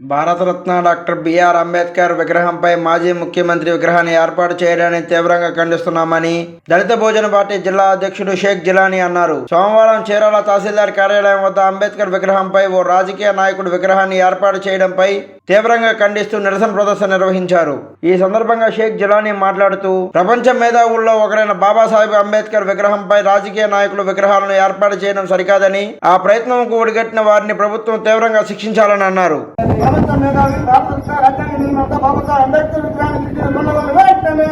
Bharat Ratna doctor BR Ambedkar విగ్రహంపై మాజీ ముఖ్యమంత్రి విగ్రహాన్ని ఏర్పాటు చేయడాన్ని తీవ్రంగా ఖండిస్తున్నామని దళిత భోజన పార్టీ జిల్లా అధ్యక్షుడు షేక్ జిలానీ అన్నారు. సోమవారం చీరాల తహసీల్దార్ కార్యాలయం వద్ద అంబేద్కర్ విగ్రహంపై ఓ రాజకీయ నాయకుడు విగ్రహాన్ని ఏర్పాటు చేయడంపై తీవ్రంగా ఖండిస్తూ నిరసన ప్రదర్శన నిర్వహించారు. ఈ సందర్భంగా షేక్ జిలానీ మాట్లాడుతూ ప్రపంచ మేధావుల్లో ఒకరైన బాబాసాహెబ్ అంబేద్కర్ విగ్రహంపై రాజకీయ నాయకులు విగ్రహాలను ఏర్పాటు చేయడం సరికాదని ఆ ప్రయత్నంకు ఒడిగట్టిన వారిని ప్రభుత్వం తీవ్రంగా శిక్షించాలని అన్నారు. భారత మేధావి భారత రాజ్యాంగ నిర్మాత బాబాసాహెబ్ అంబేద్కర్ విగ్రహానికి ఇచ్చిన దుండగలు వెంటనే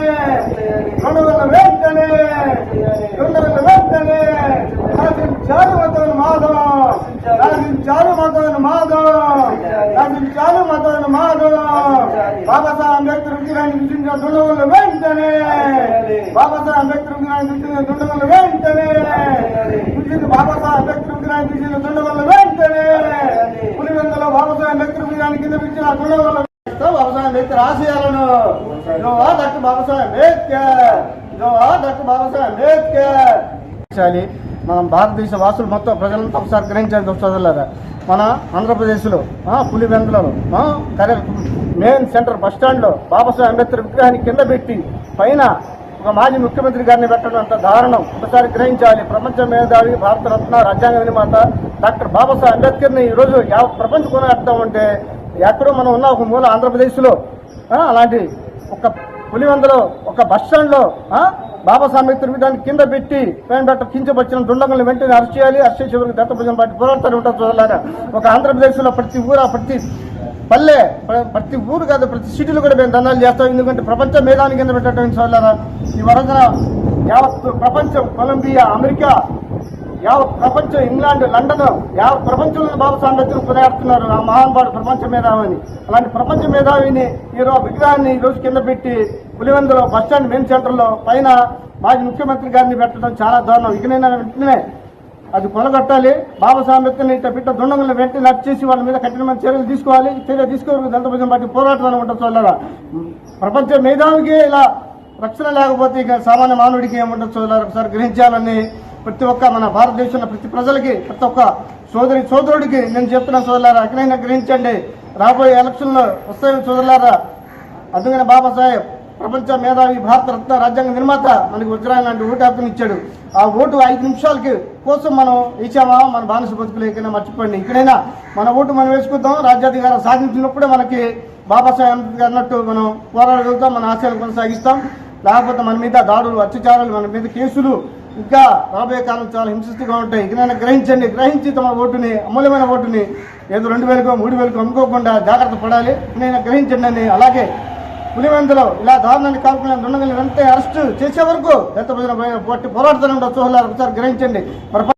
దుండగలు వెంటనే దుండగలు వెంటనే రాజించారు మతోను మాధవ్ రాజించారు మతోను మాధవ్ రాజించారు మతోను మాధవ్ బాబాసాహెబ్ అంబేద్కర్ విగ్రహానికి ఇచ్చిన దుండగలు వెంటనే బాబాసాహెబ్ అంబేద్కర్ విగ్రహానికి ఇచ్చిన దుండగలు వెంటనే ఇచ్చిన బాబాసాహెబ్ అంబేద్కర్ విగ్రహానికి ఇచ్చిన దుండగలు వెంటనే పులివెందులో బాబాసాహెబ్ అంబేద్కర్ విగ్రహానికి కింద ఇచ్చిన బాబాసాహెబ్ అంబేద్కర్ ఆశయాలను జోవా డాక్టర్ బాబాసాహెబ్ అంబేద్కర్. జోవా డాక్టర్ బాబాసాహెబ్ అంబేద్కర్. చాలి మనం భారతదేశ వాసులు మొత్తం ప్రజలంతా ఒకసారి గ్రహించాలి సోదరులారా మన ఆంధ్రప్రదేశ్లో ఆ, కరే మెయిన్ సెంటర్ బస్ స్టాండ్లో బాబాసాహెబ్ అంబేద్కర్ విగ్రహాన్ని కింద పెట్టి పైన ఒక మాజీ ముఖ్యమంత్రి గారిని పెట్టడం అంత దారుణం. ఒకసారి గ్రహించాలి. ప్రపంచ మేధావి భారతరత్న రాజ్యాంగ నిర్మాత డాక్టర్ బాబాసాహెబ్ అంబేద్కర్ని ఈరోజు ఈ రోజు యావత్ ప్రపంచం కొనగట్టడం ఎక్కడో మనం ఉన్న ఒక మూల ఆంధ్రప్రదేశ్లో అలాంటి ఒక పులివెందులో ఒక బస్ స్టాండ్లో బాబా బాబాసాహెబ్ దాన్ని కింద పెట్టి పేన్ పెట్ట కించపరిచిన దుండగులను వెంటనే అరెస్ట్ చేయాలి. అరెస్ట్ చేసే వరకు దత్తభుజం పార్టీ పోరాడుతూనే ఉంటారు చూడాలి ఒక ఆంధ్రప్రదేశ్లో ప్రతి ఊర ప్రతి పల్లె ప్రతి ఊరు కాదు ప్రతి సిటీలో కూడా మేము దండాలు చేస్తాం. ఎందుకంటే ప్రపంచ మేధాని కింద పెట్టడం చూడారా ఈ వరదన యావత్ ప్రపంచం కొలంబియా అమెరికా యావత్ ప్రపంచం ఇంగ్లాండ్ లండన్ యావత్ ప్రపంచంలో బాబు అంబేద్కర్ కొనియాడుతున్నారు. ఆ మహానుభావుడు ప్రపంచ మేధావిని. అలాంటి ప్రపంచ మేధావిని ఈరోజు విగ్రహాన్ని ఈరోజు రోజు కింద పెట్టి పులివెందులో బస్ స్టాండ్ మెయిన్ సెంటర్లో పైన మాజీ ముఖ్యమంత్రి గారిని పెట్టడం చాలా దారుణం. ఇకనైనా వెంటనే అది కొనగట్టాలి బాబాసాహెబ్ అంబేద్కర్ ఇట్లా బిడ్డ దుండగులను వెంటనే అరెస్ట్ చేసి వాళ్ళ మీద కఠినమైన చర్యలు తీసుకోవాలి. చర్య తీసుకోవాలి దళిత ప్రజల పార్టీ పోరాటం అని ఉంటుంది ప్రపంచ మేధావికి ఇలా రక్షణ లేకపోతే ఇక సామాన్య మానవుడికి ఏముంటుంది చూడాలి ఒకసారి గ్రహించాలని ప్రతి ఒక్క మన భారతదేశంలో ప్రతి ప్రజలకి ప్రతి ఒక్క సోదరి సోదరుడికి నేను చెప్తున్నా సోదరులారా ఎక్కడైనా గ్రహించండి. రాబోయే ఎలక్షన్లో వస్తాయని సోదరులారా అందుకని బాబాసాహెబ్ ప్రపంచ మేధావి భారత రత్న రాజ్యాంగ నిర్మాత మనకి వజ్రాయన లాంటి ఓటు హక్కుని ఇచ్చాడు. ఆ ఓటు ఐదు నిమిషాలకి కోసం మనం ఇచ్చామా మన బానిస బతుకులు ఎక్కడైనా మర్చిపోయింది ఇక్కడైనా మన ఓటు మనం వేసుకుందాం రాజ్యాధికారం సాధించినప్పుడే మనకి బాబాసాహెబ్ అంబేద్కర్ అన్నట్టు మనం పోరాడగలుగుతాం మన ఆశయాలు కొనసాగిస్తాం. లేకపోతే మన మీద దాడులు అత్యాచారాలు మన మీద కేసులు ఇంకా రాబోయే కాలం చాలా హింసిస్తుగా ఉంటాయి. ఇకనైనా గ్రహించండి గ్రహించి తమ ఓటుని అమూల్యమైన ఓటుని ఏదో రెండు వేలకో మూడు వేలకో అమ్ముకోకుండా జాగ్రత్త పడాలి. ఇకనైనా గ్రహించండి అని అలాగే పులివెందులో ఇలా దారుణాన్ని కాల్పులను దుండగలు వెంటనే అరెస్ట్ చేసే వరకు ఎంత పోరాడుతూనే ఉండొచ్చు ఒకసారి గ్రహించండి. మరి